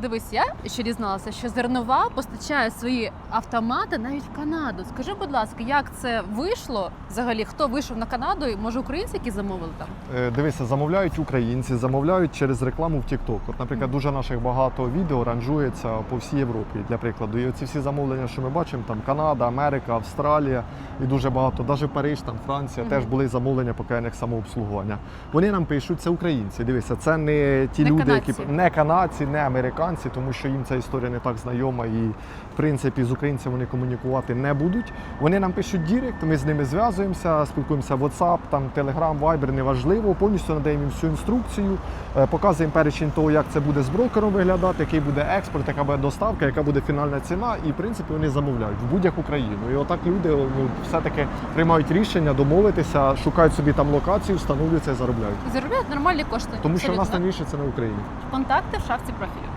Дивись, я ще дізналася, що зернова постачає свої автомати навіть в Канаду. Скажи, будь ласка, як це вийшло? Взагалі, хто вийшов на Канаду? І може українці, які замовили там? Е, Дивися, замовляють українці, замовляють через рекламу в TikTok. От, наприклад, дуже наших багато відео ранжується по всій Європі. Для прикладу, і оці всі замовлення, що ми бачимо, там Канада, Америка, Австралія і дуже багато, навіть Париж, там Франція, Мгм. теж були замовлення по КНХ самообслуговування. Вони нам пишуть, це українці. Дивися, це не ті Не люди, канадці. які не канадці, не американці, тому що їм ця історія не так знайома і в принципі з українцями вони комунікувати не будуть. Вони нам пишуть Дірект, ми з ними зв'язуємося, спілкуємося в WhatsApp, там Telegram, Viber, неважливо. Повністю надаємо їм всю інструкцію, е, показуємо перечень того, як це буде з брокером виглядати, який буде експорт, яка буде доставка, яка буде фінальна ціна, і в принципі вони замовляють в будь-яку країну. І отак люди ну, все-таки приймають рішення домовитися, шукають собі там локацію, встановлюються і заробляють. Заробляють нормальні кошти. Тому що в нас найбільше це на Україні. контакти в шафці профілю.